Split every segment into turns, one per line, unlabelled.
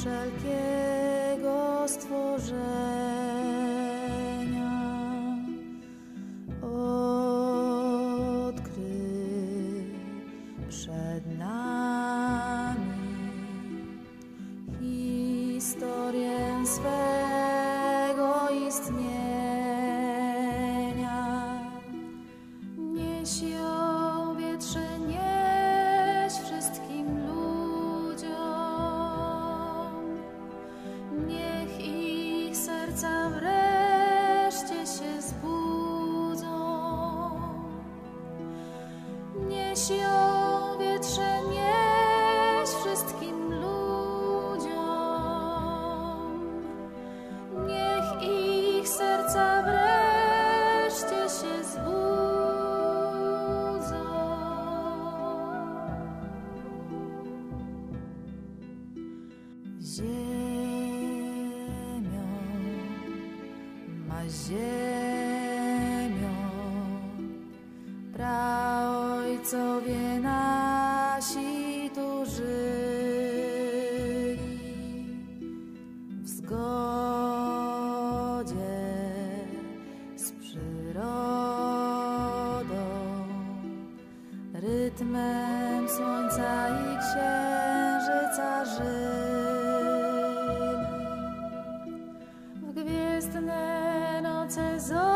wszelkiego stworzenia odkryj przed nami historię swego istnienia. Serca wreszcie się zbudzą. Nieś ją wietrze, nieś wszystkim ludziom. Niech ich serca wreszcie się zbudzą. Ziemią ziemią praojcowie nasi tu żyli w zgodzie z przyrodą, rytmem słońca i księżyca żyli. W gwiezdne noce z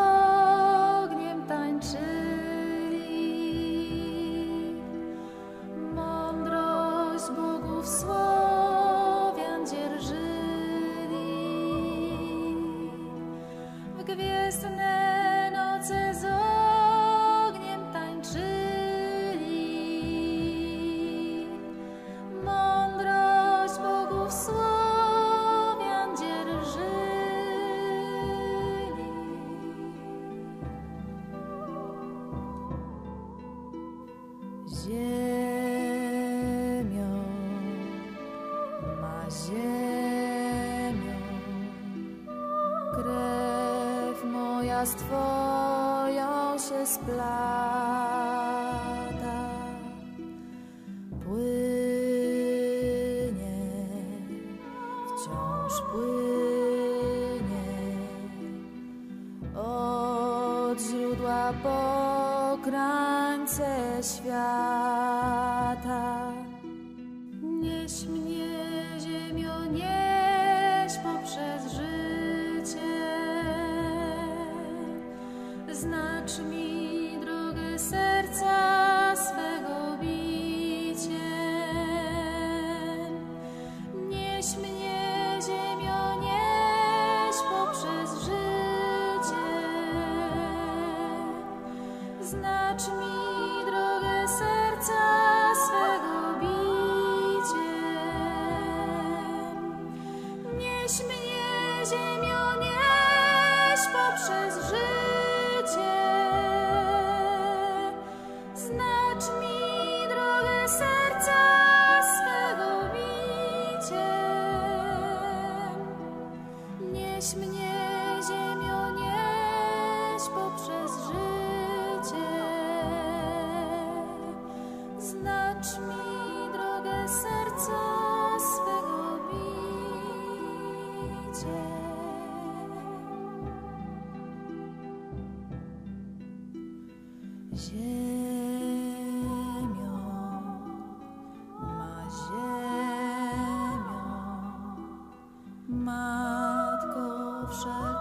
ziemią. Krew moja z twoją się splata. Płynie wciąż płynie. Od źródła po krańce świata. Nieś serca Nieś mnie ziemio, nieś poprzez życie. Znacz mi drogę serca swego biciem. Ziemio Zawsze